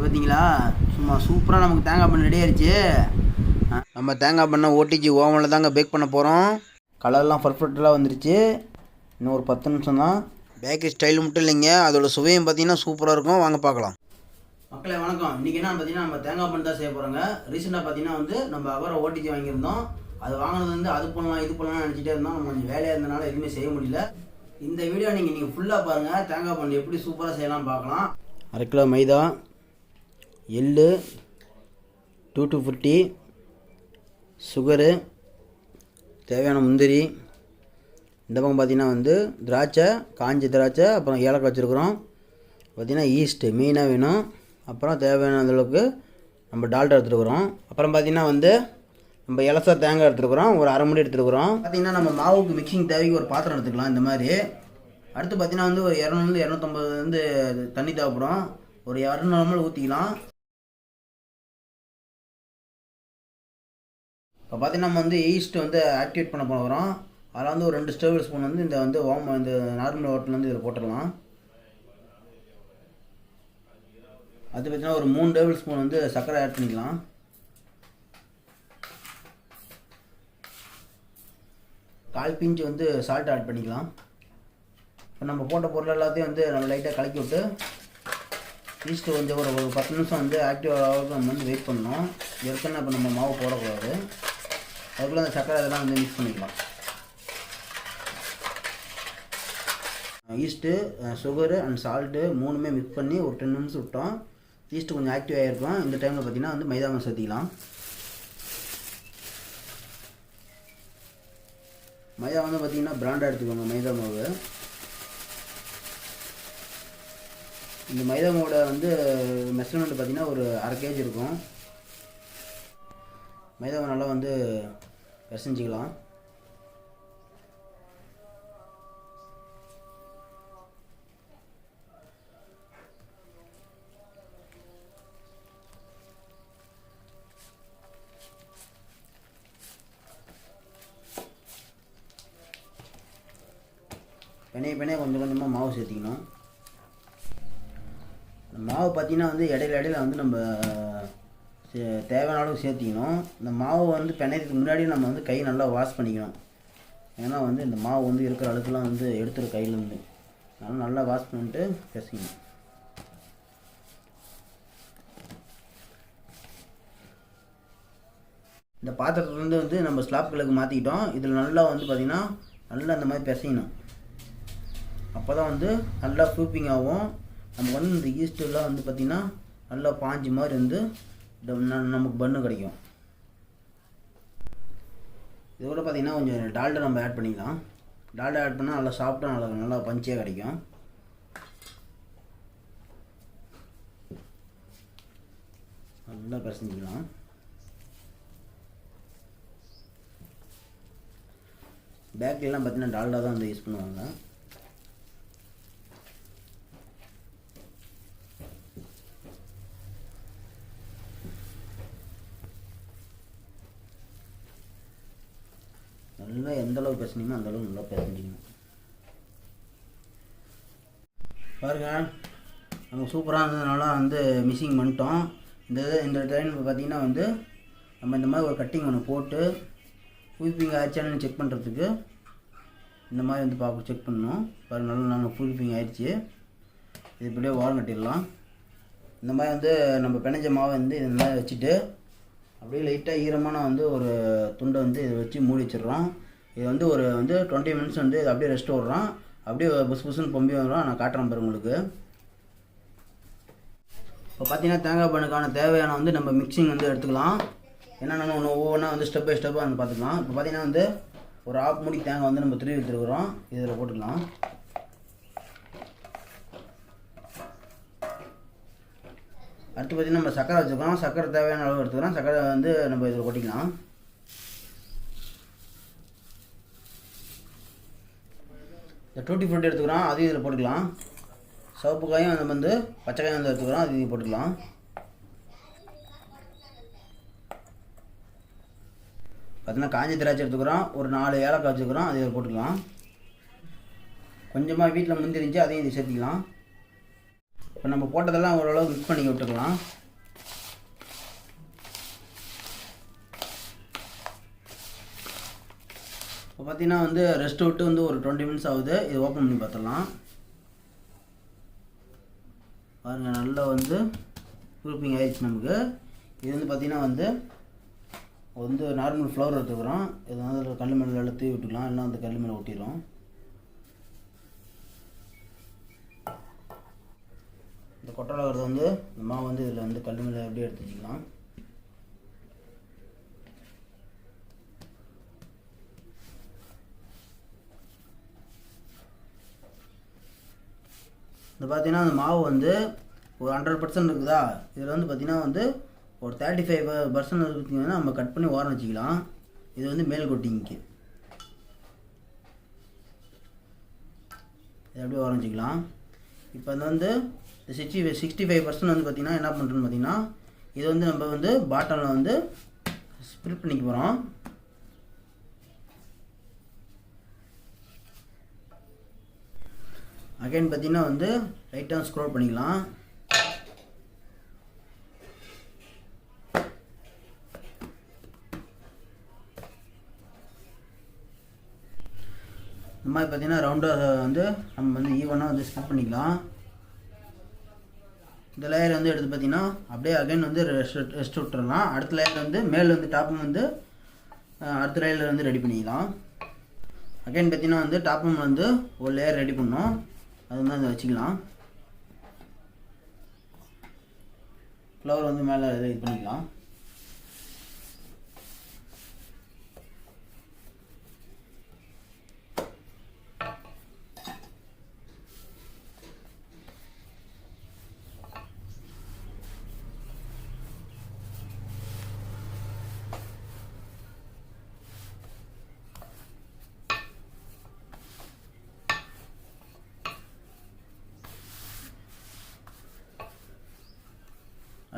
பார்த்தீங்களா சும்மா சூப்பராக நமக்கு தேங்காய் பண்ண ரெடி ஆயிடுச்சு நம்ம தேங்காய் பண்ண ஓட்டிச்சு ஓவனில் தாங்க பேக் பண்ண போகிறோம் கலர்லாம் பர்ஃபெக்டாக வந்துருச்சு. இன்னும் ஒரு பத்து நிமிஷம் தான். பேக்கரி ஸ்டைல் மட்டும் இல்லைங்க. அதோட சுவையும் பார்த்தீங்கன்னா சூப்பராக இருக்கும். வாங்க பார்க்கலாம். மக்களே வணக்கம். இன்றைக்கி என்ன பார்த்தீங்கன்னா நம்ம தேங்காய் பண்ணி தான் செய்ய போகிறோங்க ரீசெண்டாக பார்த்தீங்கன்னா வந்து நம்ம அவரை ஓட்டிச்சு வாங்கியிருந்தோம். அது வாங்கினது வந்து அது பண்ணலாம் இது பண்ணலாம் நினச்சிட்டே இருந்தோம். நம்ம கொஞ்சம் வேலையாக இருந்தனால எதுவுமே செய்ய முடியல. இந்த வீடியோ நீங்கள் நீங்கள் ஃபுல்லாக பாருங்கள் தேங்காய் பண்ணி எப்படி சூப்பராக செய்யலாம் பார்க்கலாம். அரை கிலோ மைதா எள்ளு டூ ஃபிஃப்டி சுகரு தேவையான முந்திரி. இந்த பக்கம் பார்த்தீங்கன்னா வந்து திராட்சை காஞ்ச திராட்சை அப்புறம் ஏலக்காய் வச்சுருக்குறோம். பார்த்தீங்கன்னா ஈஸ்ட்டு மெயினாக வேணும். அப்புறம் தேவையான அளவுக்கு நம்ம டால்டா எடுத்துருக்குறோம். அப்புறம் பார்த்தீங்கன்னா வந்து நம்ம இலசா தேங்காய் எடுத்துருக்குறோம். ஒரு அரை மணி எடுத்துருக்குறோம். பார்த்திங்கன்னா நம்ம மாவுக்கு மிக்சிங் தேவைக்கு ஒரு பாத்திரம் எடுத்துக்கலாம் இந்த மாதிரி. அடுத்து பார்த்தீங்கன்னா வந்து ஒரு இரநூறுலேருந்து இரநூத்தம்பது வந்து தண்ணி தேவைப்படும். ஒரு இரநூறு ml ஊற்றிக்கலாம் இப்போ பார்த்தீங்கன்னா நம்ம வந்து ஈஸ்ட் வந்து ஆக்டிவேட் பண்ண போகிறோம். அதில் வந்து ஒரு ரெண்டு ஸ்டேபிள் ஸ்பூன் வந்து இந்த வந்து ஓம் இந்த நார்மல் வாட்டர் வந்து இதில் போட்டுடலாம். அது பார்த்தீங்கன்னா ஒரு மூணு டேபிள் ஸ்பூன் வந்து சர்க்கரை ஆட் பண்ணிக்கலாம். கால் பிஞ்சு வந்து சால்ட் ஆட் பண்ணிக்கலாம். இப்போ நம்ம போட்ட பொருள் எல்லாத்தையும் வந்து நம்ம லைட்டாக கலக்கி விட்டு ஈஸ்ட்டு கொஞ்சம் ஒரு ஒரு பத்து நிமிஷம் வந்து ஆக்டிவ் ஆகிறதுக்கு நம்ம வந்து வெயிட் பண்ணணும். ஏற்கனவே இப்போ நம்ம மாவு போடக்கூடாது. அதுக்குள்ளே அந்த சக்கரை இதெல்லாம் வந்து மிக்ஸ் பண்ணிக்கலாம். ஈஸ்ட்டு சுகரு அண்ட் சால்ட்டு மூணுமே மிக்ஸ் பண்ணி ஒரு டென் நிமிஷம் விட்டோம். ஈஸ்ட்டு கொஞ்சம் ஆக்டிவ் ஆகிருக்கும் இந்த டைமில் பார்த்தீங்கன்னா வந்து மைதா மாவு சேர்த்திக்கலாம். மைதா வந்து பார்த்திங்கன்னா பிராண்டாக எடுத்துக்கோங்க மைதா மாவு. இந்த மைதா மாவோட வந்து மெஷர்மெண்ட் பார்த்தீங்கன்னா ஒரு அரை கேஜி இருக்கும். மைதாவை நல்லா வந்து பிசைஞ்சிக்கலாம் பெனைய பெனைய கொஞ்சம் கொஞ்சமாக மாவு சேர்த்திக்கணும். மாவு பார்த்தீங்கன்னா வந்து இடையில இடையில வந்து நம்ம தேவையான அளவு சேர்த்திக்கணும். இந்த மாவு வந்து பிணையத்துக்கு முன்னாடி நம்ம வந்து கை நல்லா வாஷ் பண்ணிக்கணும். ஏன்னா வந்து இந்த மாவு வந்து இருக்கிற அளவுக்குலாம் வந்து எடுத்துரும் கையிலேருந்து. அதனால் நல்லா வாஷ் பண்ணிட்டு பேசிக்கணும். இந்த பாத்திரத்துலேருந்து வந்து நம்ம ஸ்லாப்களுக்கு மாற்றிக்கிட்டோம் இதில் நல்லா வந்து பார்த்திங்கன்னா நல்லா இந்த மாதிரி பிசையணும் அப்போ தான் வந்து நல்லா ப்ரூப்பிங் ஆகும். நமக்கு வந்து இந்த ஈஸ்டெல்லாம் வந்து பார்த்திங்கன்னா நல்லா பாஞ்சு மாதிரி வந்து நமக்கு பண்ணு கிடைக்கும். இதோட பார்த்திங்கன்னா கொஞ்சம் டால்டா நம்ம ஆட் பண்ணிக்கலாம். டால்டா ஆட் பண்ணால் நல்லா சாப்பிட்டா நல்லா நல்லா பஞ்சியாக கிடைக்கும். நல்லா பிசைஞ்சிக்கலாம் பேக்கரிலாம் பார்த்தீங்கன்னா டால்டா தான் வந்து யூஸ் பண்ணுவாங்க நல்லா எந்த அந்தளவு பேசுனீங்களோ அந்த நல்லா பாருங்க நம்ம சூப்பராக இருந்ததுனால வந்து மிஸ்ஸிங் பண்ணிட்டோம். இந்த இது இந்த டைம் பார்த்தீங்கன்னா வந்து நம்ம இந்த மாதிரி ஒரு கட்டிங் ஒன்று போட்டு ஃபுல்ஃபிங் ஆயிடுச்சானு செக் பண்ணுறதுக்கு இந்த மாதிரி வந்து பார்க்க செக் பண்ணோம். பாரு நல்லா நாங்கள் ஃபுல்ஃபிங் ஆயிடுச்சு. இது இப்படியே வாரம் கட்டிடலாம். இந்த மாதிரி வந்து நம்ம பிணைஞ்ச மாவை வந்து இந்த மாதிரி வச்சுட்டு அப்படியே லைட்டாக ஈரமான வந்து ஒரு துண்டை வந்து இதை வச்சு மூடி வச்சிடுறோம். இது வந்து ஒரு வந்து டுவெண்ட்டி மினிட்ஸ் வந்து இது அப்படியே ரெஸ்ட் விட்றோம். அப்படியே புஸ் புஸ்ன்னு பொம்பி வரும் நான் காட்டுறேன் பாரு உங்களுக்கு. இப்போ பார்த்தீங்கன்னா தேங்காய் பண்ணுக்கான தேவையான வந்து நம்ம மிக்சிங் வந்து எடுத்துக்கலாம். என்னென்ன ஒன்று ஒவ்வொன்றா வந்து ஸ்டெப் பை ஸ்டெப்பாக வந்து பார்த்துக்கலாம். இப்போ பார்த்தீங்கன்னா வந்து ஒரு ஆஃப் மூடி தேங்காய் வந்து நம்ம திருவி எடுத்துருக்குறோம். இதில் போட்டுக்கலாம். அடுத்து பார்த்தீங்கன்னா நம்ம சக்கரை வச்சுருக்கோம். சக்கரை தேவையான அளவு எடுத்துக்கிறோம். சக்கரை வந்து நம்ம இதில் கொட்டிக்கலாம். இந்த டூட்டி ஃப்ரூட் எடுத்துக்கிறோம் அதையும் இதில் போட்டுக்கலாம். சிவப்பு காயும் நம்ம வந்து பச்சை காயும் வந்து எடுத்துக்கிறோம் அதையும் போட்டுக்கலாம். பார்த்தீங்கன்னா காஞ்சி திராட்சை எடுத்துக்கிறோம் ஒரு நாலு ஏலக்காய் வச்சுக்கிறோம் அதை போட்டுக்கலாம். கொஞ்சமாக வீட்டில் முந்திரிஞ்சு அதையும் இது சேர்த்திக்கலாம். இப்போ நம்ம போட்டதெல்லாம் ஓரளவு மிக்ஸ் பண்ணி விட்டுக்கலாம். இப்போ பார்த்தீங்கன்னா வந்து ரெஸ்ட் விட்டு வந்து ஒரு டுவெண்ட்டி மினிட்ஸ் ஆகுது. இது ஓப்பன் பண்ணி பார்த்துடலாம். பாருங்கள் நல்லா வந்து குரூப்பிங் ஆயிடுச்சு நமக்கு. இது வந்து பார்த்திங்கன்னா வந்து வந்து நார்மல் ஃப்ளவர் எடுத்துக்கிறோம். இது வந்து கல் மேலே நல்லா தூவி விட்டுக்கலாம். இல்லைனா அந்த கல் மேலே ஒட்டிடும் இந்த கொட்டலாகிறது வந்து இந்த மாவு வந்து இதில் வந்து கல் மேலே அப்படியே எடுத்து வச்சுக்கலாம். இந்த பார்த்தீங்கன்னா அந்த மாவு வந்து ஒரு ஹண்ட்ரட் பர்சன்ட் இருக்குதா? இதில் வந்து பார்த்தீங்கன்னா வந்து ஒரு தேர்ட்டி ஃபைவ் பர்சன்ட் பார்த்தீங்கன்னா நம்ம கட் பண்ணி ஓரம் வச்சுக்கலாம். இது வந்து மேல் கொட்டிங்க்கு. இது அப்படியே ஓரம் வச்சுக்கலாம். இப்போ அது வந்து சிக்ஸ்டி சிக்ஸ்டி ஃபைவ் பர்சன்ட் வந்து பார்த்திங்கன்னா என்ன பண்ணுறோன்னு பார்த்தீங்கன்னா இது வந்து நம்ம வந்து பாட்டலில் வந்து ஸ்ப்ரிட் பண்ணிக்க போகிறோம் அகைன் பார்த்தீங்கன்னா வந்து லைட்டாக ஸ்க்ரோல் பண்ணிக்கலாம். இந்த மாதிரி பார்த்தீங்கன்னா ரவுண்டாக வந்து நம்ம வந்து ஈவனாக வந்து ஸ்கிப் பண்ணிக்கலாம். இந்த லேயர் வந்து எடுத்து பார்த்தீங்கன்னா அப்படியே அகைன் வந்து ரெஸ்ட் ரெஸ்ட் விட்டுறலாம். அடுத்த லேயர் வந்து மேலே வந்து டாப்பும் வந்து அடுத்த லேயரில் வந்து ரெடி பண்ணிக்கலாம். அகைன் பார்த்தீங்கன்னா வந்து டாப்பும் வந்து ஒரு லேயர் ரெடி பண்ணோம். அது வந்து அதை வச்சுக்கலாம். ஃப்ளவர் வந்து மேலே இது பண்ணிக்கலாம்.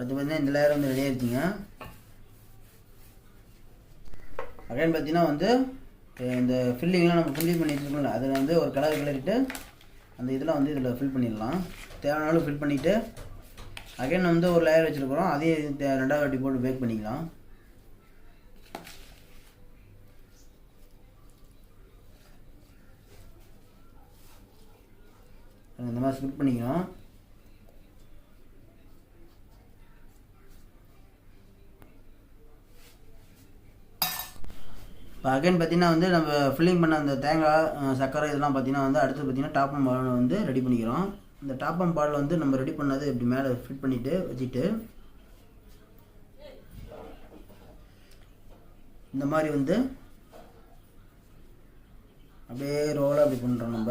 அடுத்து பார்த்தீங்கன்னா இந்த லேயர் வந்து ரெடி ஆயிடுச்சுங்க அகைன் பார்த்தீங்கன்னா வந்து இந்த ஃபில்லிங்லாம் நம்ம ஃபில்லிங் பண்ணி வச்சுருக்கோம்ல அதில் வந்து ஒரு கலர் கிளறிட்டு அந்த இதெல்லாம் வந்து இதில் ஃபில் பண்ணிடலாம். தேவையானாலும் ஃபில் பண்ணிவிட்டு அகைன் வந்து ஒரு லேயர் வச்சுருக்குறோம் அதையும் தே- ரெண்டாவது வாட்டி போட்டு பேக் பண்ணிக்கலாம். இந்த மாதிரி ஸ்பிட் பண்ணிக்கலாம் இப்போ அகைன் பார்த்தீங்கன்னா வந்து நம்ம ஃபில்லிங் பண்ண அந்த தேங்காய் சர்க்கரை இதெல்லாம் பார்த்தீங்கன்னா வந்து அடுத்து பார்த்தீங்கன்னா டாப்பம் பால் வந்து ரெடி பண்ணிக்கிறோம். இந்த டாப்பம் பால் வந்து நம்ம ரெடி பண்ணது இப்படி மேலே ஃபிட் பண்ணிவிட்டு வச்சுட்டு இந்த மாதிரி வந்து அப்படியே ரோலாக அப்படி பண்ணுறோம் நம்ம.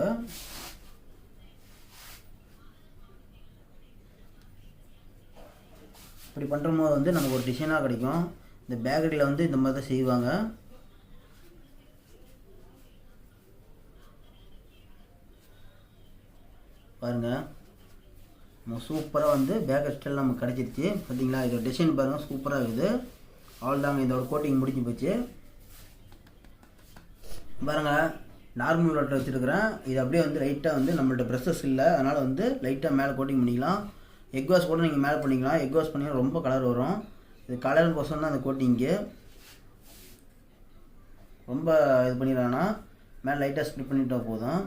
இப்படி பண்ணுறபோது வந்து நமக்கு ஒரு டிசைனாக கிடைக்கும். இந்த பேக்கரியில் வந்து இந்த மாதிரி தான் செய்வாங்க. பாருங்கள் நம்ம சூப்பராக வந்து பேக்கர் ஸ்டைல் நமக்கு கிடச்சிருச்சு. பார்த்தீங்களா இதோட டிசைன் பாருங்கள் சூப்பராக இருக்குது. அவ்வளோதாங்க இதோட கோட்டிங் முடிஞ்சு போச்சு. பாருங்கள் நார்மல் வாட்டர் வச்சுருக்கிறேன். இது அப்படியே வந்து லைட்டாக வந்து நம்மள்ட்ட ப்ரெஷஸ் இல்லை. அதனால் வந்து லைட்டாக மேலே கோட்டிங் பண்ணிக்கலாம். எக் வாஷ் கூட நீங்கள் மேலே பண்ணிக்கலாம். எக் வாஷ் பண்ணிங்கன்னா ரொம்ப கலர் வரும். இது கலர் கோசம் தான் அந்த கோட்டிங்கு ரொம்ப இது பண்ணிடலாம்னா மேலே லைட்டாக ஸ்ப்ளிட் பண்ணிட்டால் போதும்.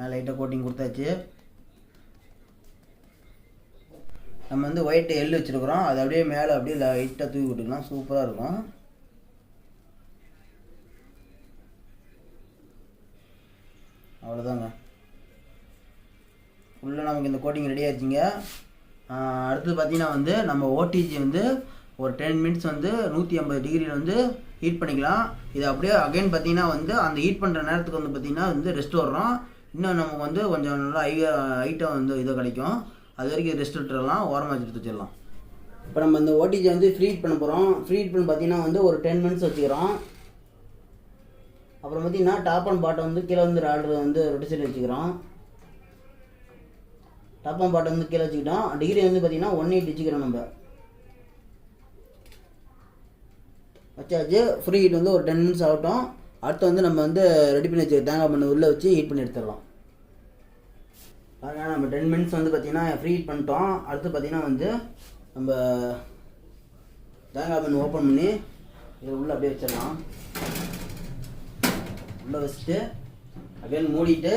மேலே லைட்டாக கோட்டிங் கொடுத்தாச்சு. நம்ம வந்து ஒயிட்டு எள்ளு வச்சுருக்குறோம். அது அப்படியே மேலே அப்படியே லைட்டாக தூக்கி விட்டுக்கலாம் சூப்பராக இருக்கும். அவ்வளோதாங்க உள்ளே நமக்கு இந்த கோட்டிங் ரெடி ஆச்சுங்க. அடுத்தது பார்த்தீங்கன்னா வந்து நம்ம ஓடிஜி வந்து ஒரு டென் மினிட்ஸ் வந்து நூற்றி ஐம்பது டிகிரியில் வந்து ஹீட் பண்ணிக்கலாம். இது அப்படியே அகைன் பார்த்தீங்கன்னா வந்து அந்த ஹீட் பண்ணுற நேரத்துக்கு வந்து பார்த்தீங்கன்னா வந்து ரெஸ்ட் வர்றோம். இன்னும் நமக்கு வந்து கொஞ்சம் நல்லா ஐ ஐட்டம் வந்து இது கிடைக்கும். அது வரைக்கும் ரெஸ்ட் விட்டுறலாம் ஓரமாக வச்சுட்டு வச்சிடலாம். இப்போ நம்ம இந்த ஓடிஜி வந்து ஃப்ரீ பண்ண போகிறோம் ஃப்ரீ பண்ண பார்த்தீங்கன்னா வந்து ஒரு டென் மினிட்ஸ் வச்சுக்கிறோம். அப்புறம் பார்த்தீங்கன்னா டாப் அண்ட் பாட்டம் வந்து கீழே வந்து ஆர்டர் வந்து ரொட்டி சைடு வச்சுக்கிறோம். டாப் அண்ட் பாட்டம் வந்து கீழே வச்சுக்கிட்டோம். டிகிரி வந்து பார்த்தீங்கன்னா ஒன் எயிட் வச்சுக்கிறோம் நம்ம. வச்சாச்சு. ஃப்ரீ ஹீட் வந்து ஒரு டென் மினிட்ஸ் ஆகட்டும். அடுத்து வந்து நம்ம வந்து ரெடி பண்ணி வச்சு தேங்காய் பண்ணி உள்ளே வச்சு ஹீட் பண்ணி எடுத்துடலாம். அதனால் நம்ம டென் மினிட்ஸ் வந்து பார்த்திங்கன்னா ஃப்ரீ ஹீட் பண்ணிட்டோம். அடுத்து பார்த்திங்கன்னா வந்து நம்ம தேங்காய் பண்ணி ஓப்பன் பண்ணி இதை உள்ளே அப்படியே வச்சிடலாம். உள்ளே வச்சுட்டு அகைன் மூடிட்டு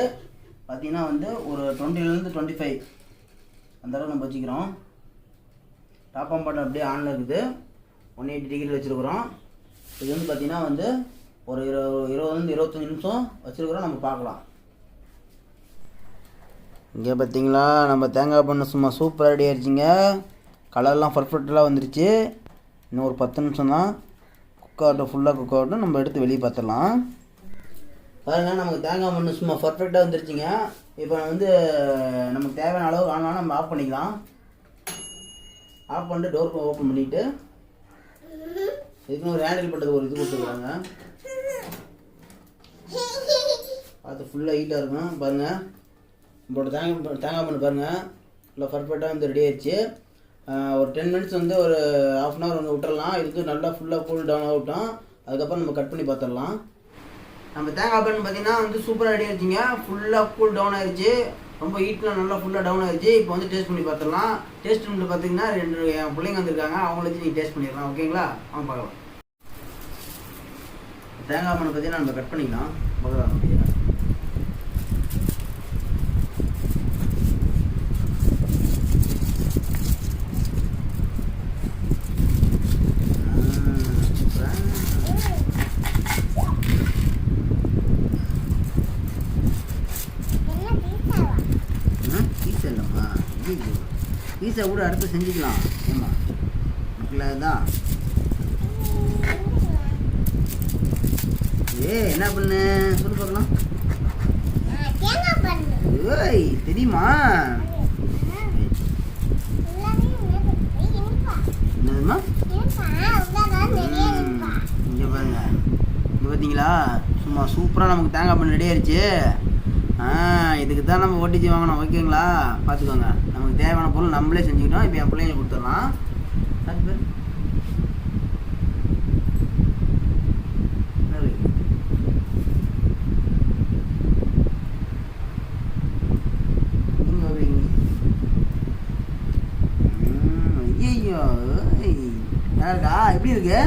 பார்த்தீங்கன்னா வந்து ஒரு டுவெண்ட்டிலேருந்து டுவெண்ட்டி ஃபைவ் அந்த அளவுக்கு நம்ம வச்சுக்கிறோம். டாப் ஆன் பட்டன் அப்படியே ஆனில் இருக்குது. ஒன் எயிட்டி டிகிரி வச்சுருக்குறோம். இது வந்து பார்த்திங்கன்னா வந்து ஒரு இரு இருபத்தஞ்சி நிமிஷம் வச்சுருக்குறோம் நம்ம பார்க்கலாம். இங்கே பார்த்தீங்களா நம்ம தேங்காய் பண்ண சும்மா சூப்பராக ரெடி ஆயிடுச்சிங்க. கலர்லாம் பர்ஃபெக்டாக வந்துருச்சு. இன்னும் ஒரு பத்து நிமிஷம் தான். குக் ஆகட்டும் ஃபுல்லாக குக் ஆகட்டும் நம்ம எடுத்து வெளியே பார்த்துடலாம். பாருங்க நமக்கு தேங்காய் மண் சும்மா பர்ஃபெக்டாக வந்துருச்சுங்க. இப்போ வந்து நமக்கு தேவையான அளவு வேணாலும் நம்ம ஆஃப் பண்ணிக்கலாம். ஆஃப் பண்ணிட்டு டோர் ஓப்பன் பண்ணிவிட்டு இதுக்குன்னு ஒரு ஹேண்டில் பண்ணுறது ஒரு இது கொடுத்துருக்காங்க. பார்த்து ஃபுல்லாக ஹீட்டாக இருக்கும் பாருங்கள் நம்மளோட தேங்காய் தேங்காய் பண்ணு பாருங்கள் நல்லா பர்ஃபெக்டாக வந்து ரெடி ஆயிடுச்சு. ஒரு டென் மினிட்ஸ் வந்து ஒரு ஹாஃப் அன் ஹவர் வந்து விட்டுறலாம். இது வந்து நல்லா ஃபுல்லாக கூல் டவுன் ஆகட்டும் அதுக்கப்புறம் நம்ம கட் பண்ணி பார்த்துடலாம் நம்ம தேங்காய் பண்ணு பார்த்தீங்கன்னா வந்து சூப்பராக ரெடி ஆயிடுச்சிங்க. ஃபுல்லாக கூல் டவுன் ஆயிடுச்சு. ரொம்ப ஹீட்லாம் நல்லா ஃபுல்லாக டவுன் ஆயிடுச்சு. இப்போ வந்து டேஸ்ட் பண்ணி பார்த்துடலாம் டேஸ்ட் பண்ணி பார்த்தீங்கன்னா ரெண்டு என் பிள்ளைங்க வந்திருக்காங்க. அவங்கள வச்சு நீங்கள் டேஸ்ட் பண்ணிடலாம். ஓகேங்களா? அவங்க பார்க்கலாம். தேங்காய் பண்ணு பார்த்தீங்கன்னா நம்ம கட் பண்ணிக்கலாம். முதல்ல அப்படியே பீஸா இல்லைம்மா ஐயோ பீஸா கூட அடுத்து செஞ்சுக்கலாம். ஏமா இல்லை தான் ஏ என்ன பண்ணு? சொல்லு பார்க்கலாம். ஏய் தெரியுமா? என்னதுமா இங்கே பாருங்க. இங்கே பார்த்தீங்களா சும்மா சூப்பராக நமக்கு தேங்காய் பண்ணு ரெடி ஆயிடுச்சு ஆ இதுக்கு தான் நம்ம ஓட்டிச்சு வாங்கணும் ஓகேங்களா? பார்த்துக்கோங்க. நமக்கு தேவையான பொருள் நம்மளே செஞ்சுக்கிட்டோம். இப்போ என் பிள்ளைங்களுக்கு கொடுத்துடலாம். அது பேர் ஐயையோ, நல்லா இருக்கா? எப்படி இருக்கு?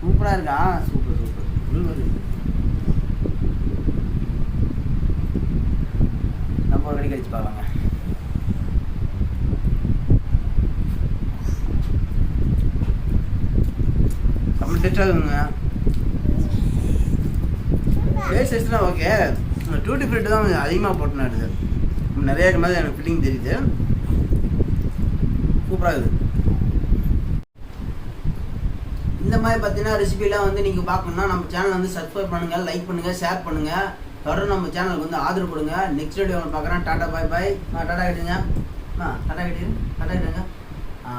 சூப்பராக இருக்கா? Super super. நீங்க நம்ம ஒரு கடி கடிச்சு பார்க்கலாங்க அப்படி செட் ஆகுங்க டேஸ்ட் டேஸ்ட்னா ஓகே டூட்டி ஃப்ரூட் தான் கொஞ்சம் அதிகமாக போட்டு நடுது நிறைய இருக்க மாதிரி எனக்கு ஃபீலிங் தெரியுது. சூப்பராக இருக்குது. இந்த மாதிரி பார்த்தீங்கன்னா ரெசிபிலாம் வந்து நீங்கள் பார்க்கணுன்னா நம்ம சேனல் வந்து சப்ஸ்கிரைப் பண்ணுங்கள் லைக் பண்ணுங்கள் ஷேர் பண்ணுங்கள் தொடர்ந்து நம்ம சேனலுக்கு வந்து ஆதரவு கொடுங்க. நெக்ஸ்ட் வீடியோ பார்க்குறேன். டாடா பாய் பாய் டாடா கட்டுங்க ஆ டாடா கட்டிடு டாடா கட்டுங்க ஆ.